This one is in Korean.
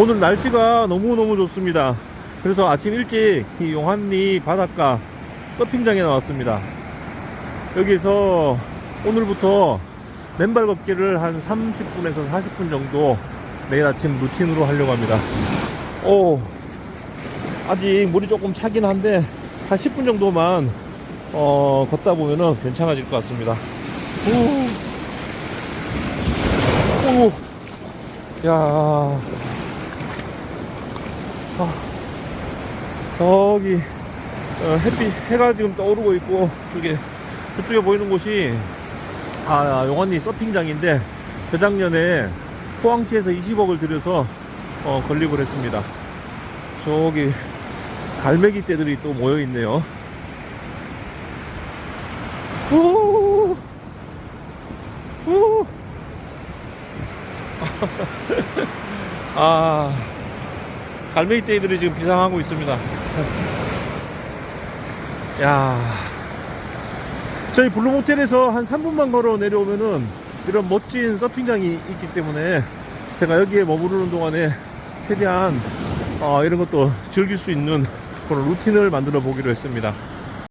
오늘 날씨가 너무너무 좋습니다. 그래서 아침 일찍 이 용한리 바닷가 서핑장에 나왔습니다. 여기서 오늘부터 맨발 걷기를 한 30분에서 40분 정도 매일 아침 루틴으로 하려고 합니다. 오, 아직 물이 조금 차긴 한데 한 10분 정도만 어, 걷다 보면은 괜찮아질 것 같습니다. 오, 오, 야, 아, 저기 어, 햇빛 해가 지금 떠오르고 있고 쪽에 그쪽에 보이는 곳이 아 용환리 서핑장인데 저작년에 포항시에서 20억을 들여서 어, 건립을 했습니다. 저기 갈매기 떼들이 또 모여 있네요. 오, 오. 아, 갈매기 떼들이 지금 비상하고 있습니다. 야, 저희 블루 모텔에서 한 3분만 걸어 내려오면은 이런 멋진 서핑장이 있기 때문에 제가 여기에 머무르는 동안에 최대한 어, 이런 것도 즐길 수 있는 그런 루틴을 만들어 보기로 했습니다.